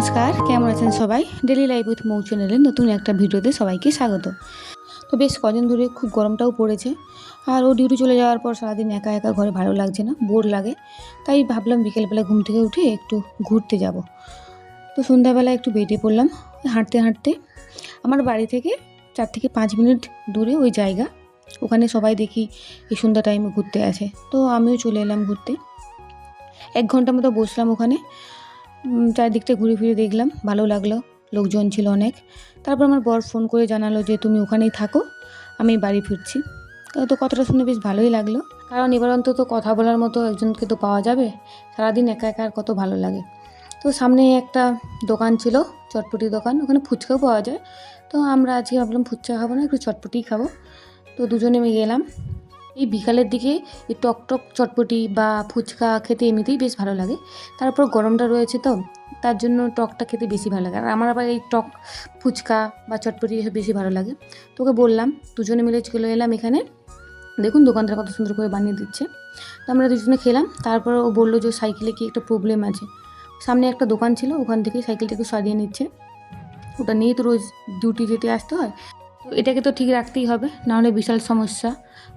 নমস্কার, কেমন আছেন সবাই? ডেলি লাইফ উইথ মৌ চ্যানেলের নতুন একটা ভিডিওতে সবাইকে স্বাগত। তো বেশ কদিন ধরে খুব গরমটাও পড়েছে, আর ও ডিউটি চলে যাওয়ার পর সারাদিন একা একা ঘরে ভালো লাগছে না বোর লাগে। তাই ভাবলাম বিকেলবেলা ঘুম থেকে উঠে একটু ঘুরতে যাব। তো সন্ধ্যাবেলা একটু বেরিয়ে পড়লাম, হাঁটতে হাঁটতে। আমার বাড়ি থেকে চার থেকে পাঁচ মিনিট দূরে ওই জায়গা, ওখানে সবাই দেখি এই সন্ধ্যা টাইমে ঘুরতে আসে। তো আমিও চলে এলাম ঘুরতে। এক ঘণ্টা মতো বসলাম ওখানে চারিদিকটা ঘুরে ফিরে দেখলাম, ভালো লাগল, লোকজন ছিল অনেক। তারপর আমার বর ফোন করে জানালো যে, তুমি ওখানেই থাকো, আমি বাড়ি ফিরছি। তো কথাটা শুনে বেশ ভালোই লাগল। কারণ এবার অন্তত কথা বলার মতো একজনকে তো পাওয়া যাবে, সারাদিন একা একা আর কত ভালো লাগে। তো সামনে একটা দোকান ছিল, চটপটি দোকান, ওখানে ফুচকাও পাওয়া যায়। তো আমরা আজকে ভাবলাম ফুচকা খাব না, একটু চটপটিই খাব। তো দুজনে আমি গেলাম এই বিকালের দিকে এই টক টক চটপটি বা ফুচকা খেতে এমনিতেই বেশ ভালো লাগে। তারপর গরমটা রয়েছে তো, তার জন্য টকটা খেতে বেশি ভালো লাগে। আর আমার আবার এই টক ফুচকা বা চটপটি এসব বেশি ভালো লাগে। তোকে বললাম, দুজনে মিলে চলে এলাম এখানে। দেখুন দোকানদার কত সুন্দর করে বানিয়ে দিচ্ছে। তো আমরা দুজনে খেলাম, তারপর ও বলল যে সাইকেলে কি একটা প্রবলেম আছে। সামনে একটা দোকান ছিল, ওখান থেকে সাইকেলটাকে সারিয়ে নিচ্ছে। ওটা নিয়েই তো রোজ ডিউটি যেতে আসতে হয়। তো এটাকে তো ঠিক রাখতেই হবে, নাহলে বিশাল সমস্যা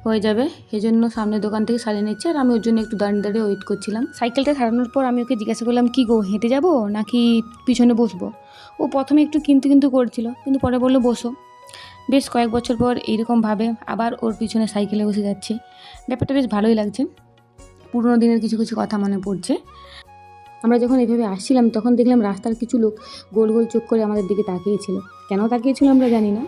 হয়ে যাবে। এই জন্য সামনের দোকান থেকে সারিয়ে নিচ্ছে আর আমি ওর জন্য একটু দাঁড়িয়ে দাঁড়িয়ে ওয়েট করছিলাম। সাইকেলটা সারানোর পর আমি ওকে জিজ্ঞাসা করলাম, কি গো, হেঁটে যাব নাকি পিছনে বসবো? ও প্রথমে একটু কিন্তু কিন্তু করছিল, কিন্তু পরে বলল, বসো। বেশ কয়েক বছর পর এইরকমভাবে আবার ওর পিছনে সাইকেলে বসে যাচ্ছে। ব্যাপারটা বেশ ভালোই লাগছে। পুরোনো দিনের কিছু কিছু কথা মনে পড়ছে। আমরা যখন এভাবে আসছিলাম, তখন দেখলাম রাস্তার কিছু লোক গোল গোল চোখ করে আমাদের দিকে তাকিয়েছিল কেন তাকিয়েছিল আমরা জানি না।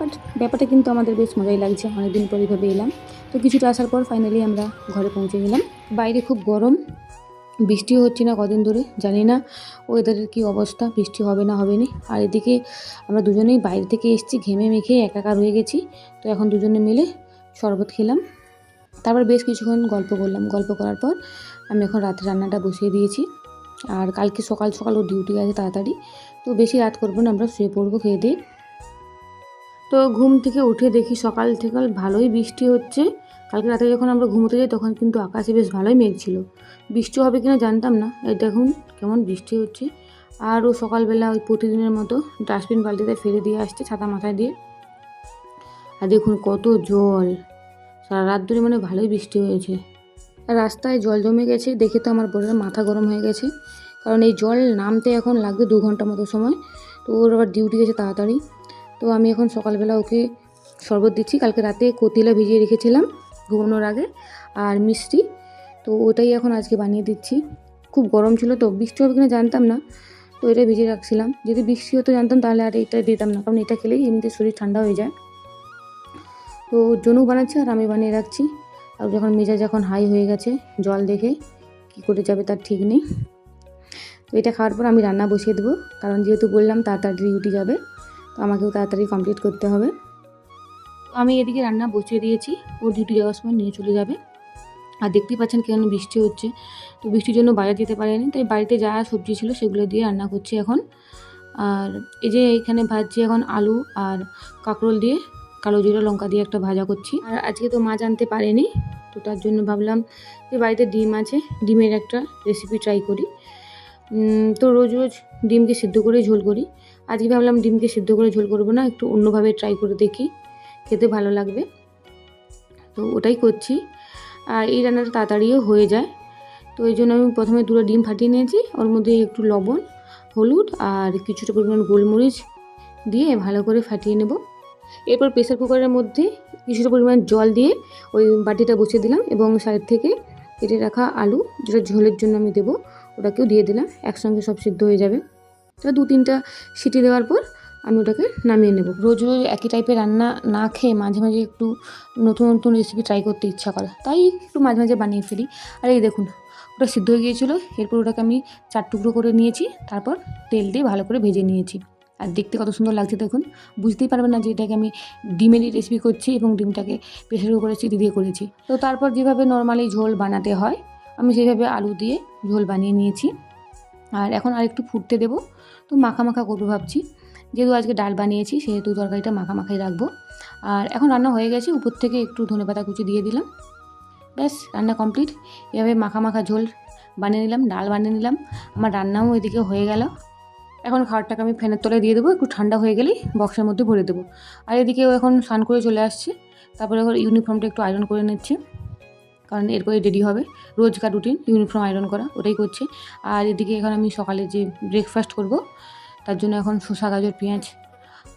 বাট ব্যাপারটা কিন্তু আমাদের বেশ মজাই লাগছে। অনেকদিন পর এইভাবে এলাম। তো কিছুটা আসার পর ফাইনালি আমরা ঘরে পৌঁছে গেলাম। বাইরে খুব গরম। বৃষ্টিও হচ্ছে না কদিন ধরে, জানি না ওয়েদারের কী অবস্থা, বৃষ্টি হবে না হবে না। আর এদিকে আমরা দুজনেই বাইরে থেকে এসেছি, ঘেমে মেখে একাকার হয়ে গেছি। তো এখন দুজনে মিলে শরবত খেলাম। তারপর বেশ কিছুক্ষণ গল্প করলাম। গল্প করার পর আমি এখন রাতে রান্নাটা বসিয়ে দিয়েছি। আর কালকে সকাল সকাল ও ডিউটি আছে তাড়াতাড়ি। তো বেশি রাত করব না, আমরা শুয়ে পড়ব খেয়ে দিয়ে। তো ঘুম থেকে উঠে দেখি সকাল থেকে ভালোই বৃষ্টি হচ্ছে। কালকে রাতে যখন আমরা ঘুমোতে যাই তখন কিন্তু আকাশে বেশ ভালোই মেঘ ছিল। বৃষ্টি হবে কিনা জানতাম না। এই দেখুন কেমন বৃষ্টি হচ্ছে। আর ও সকালবেলা ওই প্রতিদিনের মতো ডাস্টবিন বালতিতে ফেলে দিয়ে আসছে ছাতা মাথায় দিয়ে। আর দেখুন কত জল। সারা রাত ধরে মানে ভালোই বৃষ্টি হয়েছে। আর রাস্তায় জল জমে গেছে। দেখে তো আমার বোনের মাথা গরম হয়ে গেছে। কারণ এই জল নামতে এখন লাগবে দু ঘণ্টা মতো সময়। তো ওর আবার ডিউটি গেছে তাড়াতাড়ি। তো আমি এখন সকালবেলা ওকে শরবত দিচ্ছি। কালকে রাতে কতিলা ভিজিয়ে রেখেছিলাম ঘুমানোর আগে আর মিষ্টি। তো ওটাই এখন আজকে বানিয়ে দিচ্ছি। খুব গরম ছিল তো, বৃষ্টি হবে কিনা জানতাম না। তো এটা ভিজিয়ে রাখছিলাম। যদি বৃষ্টি হতো জানতাম তাহলে আর এটা দিতাম না, কারণ এটা খেলেই এমনিতে শরীর ঠান্ডা হয়ে যায়। তো জনু বানাচ্ছে আর আমি বানিয়ে রাখছি। আর যখন মেজাজ যখন হাই হয়ে গেছে, জল দেখে কী করে যাবে তার ঠিক নেই। তো এটা খাওয়ার পর আমি রান্না বসিয়ে দেবো, কারণ যেহেতু বললাম তাড়াতাড়ি ডিউটি যাবে। তো আমাকেও তাড়াতাড়ি কমপ্লিট করতে হবে। আমি এদিকে রান্না বসিয়ে দিয়েছি, ও ডিউটি যাওয়ার সময় নিয়ে চলে যাবে। আর দেখতেই পাচ্ছেন কেন বৃষ্টি হচ্ছে। তো বৃষ্টির জন্য বাজার যেতে পারেনি, তাই বাড়িতে যা সবজি ছিল সেগুলো দিয়ে রান্না করছি এখন। আর এই যে এখানে ভাজছি এখন আলু আর কাঁকরোল দিয়ে, কালো জিরা লঙ্কা দিয়ে একটা ভাজা করছি। আর আজকে তো মাছ আনতে পারেনি, তো তার জন্য ভাবলাম যে বাড়িতে ডিম আছে, ডিমের একটা রেসিপি ট্রাই করি। তো রোজ রোজ ডিমকে সিদ্ধ করে ঝোল করি। আজকে ভাবলাম ডিমকে সিদ্ধ করে ঝোল করব না, একটু অন্যভাবে ট্রাই করে দেখি, খেতে ভালো লাগবে। তো ওটাই করছি। আর এই রান্নাটা তাড়াতাড়িও হয়ে যায়। তো এই জন্য আমি প্রথমে দুটো ডিম ফাটিয়ে নিয়েছি, ওর মধ্যে একটু লবণ, হলুদ আর কিছুটা পরিমাণ গোলমরিচ দিয়ে ভালো করে ফাটিয়ে নেব। এরপর প্রেসার কুকারের মধ্যে কিছুটা পরিমাণ জল দিয়ে ওই বাটিটা বসিয়ে দিলাম এবং সাইড থেকে কেটে রাখা আলু, যেটা ঝোলের জন্য আমি দেবো, ওটাকেও দিয়ে দিলাম, একসঙ্গে সব সিদ্ধ হয়ে যাবে। তো দু তিনটা সিটি দেওয়ার পর আমি ওটাকে নামিয়ে নেব। রোজ রোজ একই টাইপের রান্না না খেয়ে মাঝে মাঝে একটু নতুন নতুন রেসিপি ট্রাই করতে ইচ্ছা করে। তাই একটু মাঝে মাঝে বানিয়ে ফেলি। আর এই দেখুন, ওটা সিদ্ধ হয়ে গিয়েছিল। এরপর ওটাকে আমি চার টুকরো করে নিয়েছি। তারপর তেল দিয়ে ভালো করে ভেজে নিয়েছি। আর দেখতে কত সুন্দর লাগছে দেখুন। বুঝতেই পারবেন না যে এটাকে আমি ডিমেরই রেসিপি করছি এবং ডিমটাকে প্রেশার কুকারে সিটি দিয়ে করেছি। তো তারপর যেভাবে নর্মালি ঝোল বানাতে হয়, আমি সেইভাবে আলু দিয়ে ঝোল বানিয়ে নিয়েছি। আর এখন আরেকটু ফুটতে দেবো। তো মাখা মাখা করব ভাবছি। যেহেতু আজকে ডাল বানিয়েছি, সেহেতু তরকারিটা মাখা মাখাই রাখব। আর এখন রান্না হয়ে গেছে, উপর থেকে একটু ধনেপাতা কুচি দিয়ে দিলাম। ব্যাস, রান্না কমপ্লিট। এভাবে মাখা মাখা ঝোল বানিয়ে নিলাম, ডাল বানিয়ে নিলাম। আমার রান্নাও এদিকে হয়ে গেল। এখন খাবারটাকে আমি ফ্যানের তলায় দিয়ে দেবো, একটু ঠান্ডা হয়ে গেলেই বক্সের মধ্যে ভরে দেবো। আর এদিকে ও এখন স্নান করে চলে আসছে। তারপরে এখন ইউনিফর্মটা একটু আয়রন করে নিচ্ছে। কারণ এরপরে রেডি হবে। রোজকার রুটিন ইউনিফর্ম আয়রন করা ওটাই করছে। আর এদিকে এখন আমি সকালে যে ব্রেকফাস্ট করব তার জন্য এখন শসা গাজর পেঁয়াজ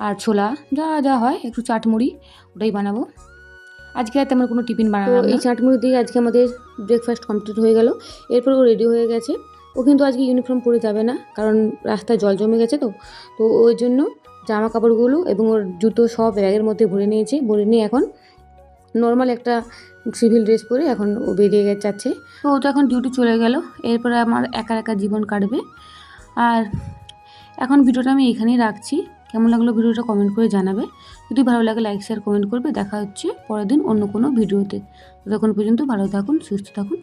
আর ছোলা যা যা হয় একটু চাটমুড়ি ওটাই বানাবো। আজকে আর তেমন কোনো টিফিন বানাবো এই চাটমুড়ি দিয়ে আজকে আমাদের ব্রেকফাস্ট কমপ্লিট হয়ে গেল। এরপর ও রেডি হয়ে গেছে। ও কিন্তু আজকে ইউনিফর্ম পরে যাবে না কারণ রাস্তায় জল জমে গেছে তো। তো ওই জন্য জামা কাপড়গুলো এবং ওর জুতো সব ব্যাগের মধ্যে ভরে নিয়েছে। ভরে নিয়ে এখন নর্মাল একটা সিভিল ড্রেস পরে এখন ও বেরিয়ে গেছে, যাচ্ছে। তো ও তো এখন ডিউটি চলে গেল, এরপরে আমার একা একা জীবন কাটবে। আর এখন ভিডিওটা আমি এখানেই রাখছি। কেমন লাগল ভিডিওটা কমেন্ট করে জানাবে। যদি ভালো লাগে লাইক শেয়ার কমেন্ট করবে। দেখা হচ্ছে পরের দিন অন্য কোনো ভিডিওতে। ততক্ষণ পর্যন্ত ভালো থাকুন, সুস্থ থাকুন।